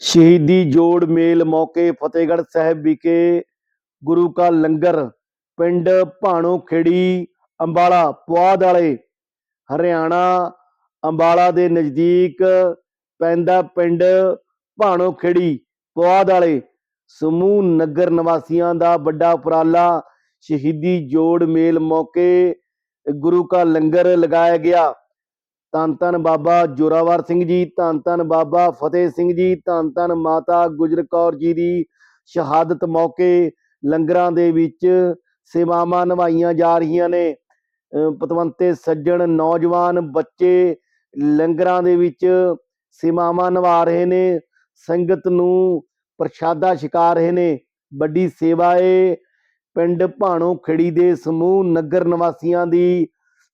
ਸ਼ਹੀਦੀ ਜੋੜ ਮੇਲ ਮੌਕੇ ਫਤਿਹਗੜ੍ਹ ਸਾਹਿਬ ਵਿਖੇ ਗੁਰੂ ਕਾ ਲੰਗਰ, ਪਿੰਡ ਭਾਣੋ ਖੇੜੀ ਅੰਬਾਲਾ ਪੁਆਧ ਵਾਲੇ, ਹਰਿਆਣਾ, ਅੰਬਾਲਾ ਦੇ ਨਜ਼ਦੀਕ ਪੈਂਦਾ ਪਿੰਡ ਭਾਣੋ ਖੇੜੀ ਪੁਆਧ ਵਾਲੇ, ਸਮੂਹ ਨਗਰ ਨਿਵਾਸੀਆਂ ਦਾ ਵੱਡਾ ਉਪਰਾਲਾ, ਸ਼ਹੀਦੀ ਜੋੜ ਮੇਲ ਮੌਕੇ ਗੁਰੂ ਕਾ ਲੰਗਰ ਲਗਾਇਆ ਗਿਆ। ਧੰਨ ਧੰਨ ਬਾਬਾ ਜੋਰਾਵਰ ਸਿੰਘ ਜੀ, ਧੰਨ ਧੰਨ ਬਾਬਾ ਫਤਿਹ ਸਿੰਘ ਜੀ, ਧੰਨ ਧੰਨ ਮਾਤਾ ਗੁਜਰ ਕੌਰ ਜੀ ਦੀ ਸ਼ਹਾਦਤ ਮੌਕੇ ਲੰਗਰਾਂ ਦੇ ਵਿੱਚ ਸੇਵਾਵਾਂ ਨਿਭਾਈਆਂ ਜਾ ਰਹੀਆਂ ਨੇ। ਪਤਵੰਤੇ ਸੱਜਣ ਨੌਜਵਾਨ ਬੱਚੇ ਲੰਗਰਾਂ ਦੇ ਵਿੱਚ ਸੇਵਾਵਾਂ ਨਿਭਾ ਰਹੇ ਨੇ। ਸੰਗਤ ਨੂੰ ਪ੍ਰਸ਼ਾਦਾ ਛਕਾ ਰਹੇ ਨੇ। ਵੱਡੀ ਸੇਵਾ ਏ। ਪਿੰਡ ਭਾਣੋ ਖੜੀ ਦੇ ਸਮੂਹ ਨਗਰ ਨਿਵਾਸੀਆਂ ਦੀ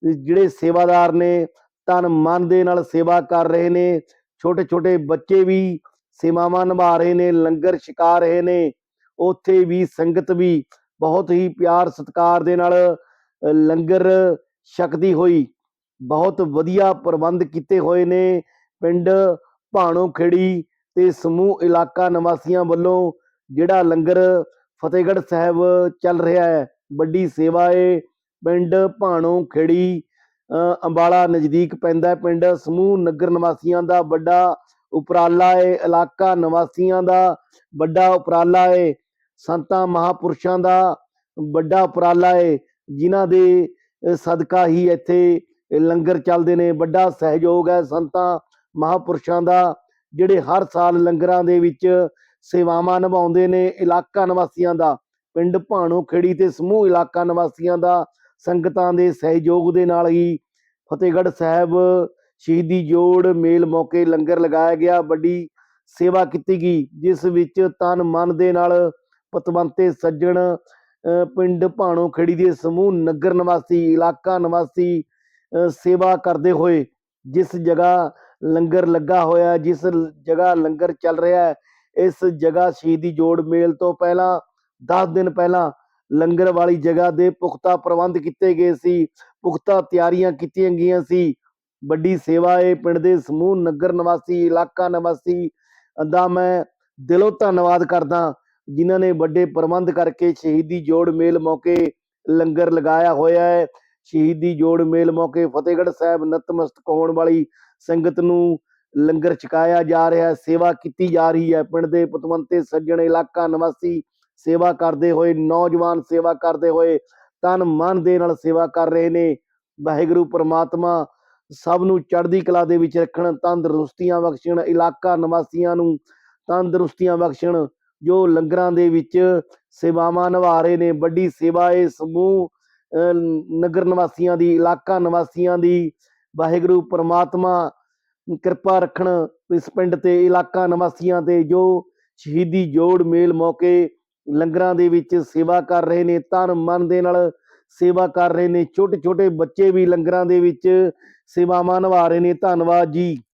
ਜਿਹੜੇ ਸੇਵਾਦਾਰ ਨੇ ਤਨ ਮਨ ਦੇ ਨਾਲ ਸੇਵਾ ਕਰ ਰਹੇ ਨੇ। ਛੋਟੇ ਛੋਟੇ ਬੱਚੇ ਵੀ ਸੇਵਾਵਾਂ ਨਿਭਾ ਰਹੇ ਨੇ, ਲੰਗਰ ਛਕਾ ਰਹੇ ਨੇ। ਉੱਥੇ ਵੀ ਸੰਗਤ ਵੀ ਬਹੁਤ ਹੀ ਪਿਆਰ ਸਤਿਕਾਰ ਦੇ ਨਾਲ ਲੰਗਰ ਛਕਦੀ ਹੋਈ ਬਹੁਤ ਵਧੀਆ ਪ੍ਰਬੰਧ ਕੀਤੇ ਹੋਏ ਨੇ। ਪਿੰਡ ਭਾਣੋ ਖੇੜੀ ਤੇ ਸਮੂਹ ਇਲਾਕਾ ਨਿਵਾਸੀਆਂ ਵੱਲੋਂ ਜਿਹੜਾ ਲੰਗਰ ਫਤਿਹਗੜ੍ਹ ਸਾਹਿਬ ਚੱਲ ਰਿਹਾ ਹੈ, ਵੱਡੀ ਸੇਵਾ ਏ। ਪਿੰਡ ਭਾਣੋ ਖੇੜੀ ਅੰਬਾਲਾ ਨਜ਼ਦੀਕ ਪੈਂਦਾ ਪਿੰਡ ਸਮੂਹ ਨਗਰ ਨਿਵਾਸੀਆਂ ਦਾ ਵੱਡਾ ਉਪਰਾਲਾ ਏ, ਇਲਾਕਾ ਨਿਵਾਸੀਆਂ ਦਾ ਵੱਡਾ ਉਪਰਾਲਾ ਏ, ਸੰਤਾਂ ਮਹਾਪੁਰਸ਼ਾਂ ਦਾ ਵੱਡਾ ਉਪਰਾਲਾ ਏ, ਜਿਨ੍ਹਾਂ ਦੇ ਸਦਕਾ ਹੀ ਇੱਥੇ ਲੰਗਰ ਚੱਲਦੇ ਨੇ। ਵੱਡਾ ਸਹਿਯੋਗ ਹੈ ਸੰਤਾਂ ਮਹਾਪੁਰਸ਼ਾਂ ਦਾ, ਜਿਹੜੇ ਹਰ ਸਾਲ ਲੰਗਰਾਂ ਦੇ ਵਿੱਚ ਸੇਵਾਵਾਂ ਨਿਭਾਉਂਦੇ ਨੇ ਇਲਾਕਾ ਨਿਵਾਸੀਆਂ ਦਾ। ਪਿੰਡ ਭਾਣੋ ਖੇੜੀ ਤੇ ਸਮੂਹ ਇਲਾਕਾ ਨਿਵਾਸੀਆਂ ਦਾ ਸੰਗਤਾਂ ਦੇ ਸਹਿਯੋਗ ਦੇ ਨਾਲ ਹੀ ਫਤਿਹਗੜ੍ਹ ਸਾਹਿਬ ਸ਼ਹੀਦੀ ਜੋੜ ਮੇਲ ਮੌਕੇ ਲੰਗਰ ਲਗਾਇਆ ਗਿਆ, ਵੱਡੀ ਸੇਵਾ ਕੀਤੀ ਗਈ, ਜਿਸ ਵਿੱਚ ਤਨ ਮਨ ਦੇ ਨਾਲ ਪਤਵੰਤੇ ਸੱਜਣ ਪਿੰਡ ਭਾਣੋ ਖੇੜੀ ਦੇ ਸਮੂਹ, ਨਗਰ ਨਿਵਾਸੀ, ਇਲਾਕਾ ਨਿਵਾਸੀ ਸੇਵਾ ਕਰਦੇ ਹੋਏ ਜਿਸ ਜਗ੍ਹਾ ਲੰਗਰ ਲੱਗਾ ਹੋਇਆ, ਜਿਸ ਜਗ੍ਹਾ ਲੰਗਰ ਚੱਲ ਰਿਹਾ ਹੈ, ਇਸ ਜਗ੍ਹਾ ਸ਼ਹੀਦੀ ਜੋੜ ਮੇਲ ਤੋਂ ਪਹਿਲਾਂ 10 ਦਿਨ ਪਹਿਲਾਂ ਲੰਗਰ ਵਾਲੀ ਜਗ੍ਹਾ ਦੇ ਪੁਖਤਾ ਪ੍ਰਬੰਧ ਕੀਤੇ ਗਏ ਸੀ, ਪੁਖਤਾ ਤਿਆਰੀਆਂ ਕੀਤੀਆਂ ਗਈਆਂ ਸੀ। ਵੱਡੀ ਸੇਵਾ ਇਹ ਪਿੰਡ ਦੇ ਸਮੂਹ ਨਗਰ ਨਿਵਾਸੀ, ਇਲਾਕਾ ਨਿਵਾਸੀ, ਦਾ ਮੈਂ ਦਿਲੋਂ ਧੰਨਵਾਦ ਕਰਦਾ, ਜਿਨ੍ਹਾਂ ਨੇ ਵੱਡੇ ਪ੍ਰਬੰਧ ਕਰਕੇ ਸ਼ਹੀਦੀ ਜੋੜ ਮੇਲ ਮੌਕੇ ਲੰਗਰ ਲਗਾਇਆ ਹੋਇਆ ਹੈ। ਸ਼ਹੀਦੀ ਜੋੜ ਮੇਲ ਮੌਕੇ ਫਤਿਹਗੜ੍ਹ ਸਾਹਿਬ ਨਤਮਸਤਕ ਹੋਣ ਵਾਲੀ ਸੰਗਤ ਨੂੰ ਲੰਗਰ ਛਕਾਇਆ ਜਾ ਰਿਹਾ ਹੈ, ਸੇਵਾ ਕੀਤੀ ਜਾ ਰਹੀ ਹੈ। ਪਿੰਡ ਦੇ ਪਤਵੰਤੇ, ਸੱਜਣ, ਇਲਾਕਾ ਨਿਵਾਸੀ ਸੇਵਾ ਕਰਦੇ ਹੋਏ ਨੌਜਵਾਨ ਸੇਵਾ ਕਰਦੇ ਹੋਏ ਤਨ ਮਨ ਦੇ ਨਾਲ ਸੇਵਾ ਕਰ ਰਹੇ ਨੇ। ਵਾਹਿਗੁਰੂ ਪ੍ਰਮਾਤਮਾ ਸਭ ਨੂੰ ਚੜ੍ਹਦੀ ਕਲਾ ਦੇ ਵਿੱਚ ਰੱਖਣ ਤੰਦਰੁਸਤੀਆਂ ਬਖਸ਼ਣ ਇਲਾਕਾ ਨਿਵਾਸੀਆਂ ਨੂੰ ਤੰਦਰੁਸਤੀਆਂ ਬਖਸ਼ਣ ਜੋ ਲੰਗਰਾਂ ਦੇ ਵਿੱਚ ਸੇਵਾਵਾਂ ਨਿਭਾ ਰਹੇ ਨੇ। ਵੱਡੀ ਸੇਵਾ ਇਹ ਸਮੂਹ ਅਹ, ਨਗਰ ਨਿਵਾਸੀਆਂ ਦੀ ਇਲਾਕਾ ਨਿਵਾਸੀਆਂ ਦੀ। ਵਾਹਿਗੁਰੂ ਪ੍ਰਮਾਤਮਾ ਕਿਰਪਾ ਰੱਖਣ ਇਸ ਪਿੰਡ ਤੇ ਇਲਾਕਾ ਨਿਵਾਸੀਆਂ ਤੇ ਜੋ ਸ਼ਹੀਦੀ ਜੋੜ ਮੇਲ ਮੌਕੇ ਲੰਗਰਾਂ ਦੇ ਵਿੱਚ ਸੇਵਾ ਕਰ ਰਹੇ ਨੇ ਤਨ ਮਨ ਦੇ ਨਾਲ ਸੇਵਾ ਕਰ ਰਹੇ ਨੇ ਛੋਟੇ ਛੋਟੇ ਬੱਚੇ ਵੀ ਲੰਗਰਾਂ ਦੇ ਵਿੱਚ ਸੇਵਾਵਾਂ ਨਿਭਾ ਰਹੇ ਨੇ। ਧੰਨਵਾਦ ਜੀ।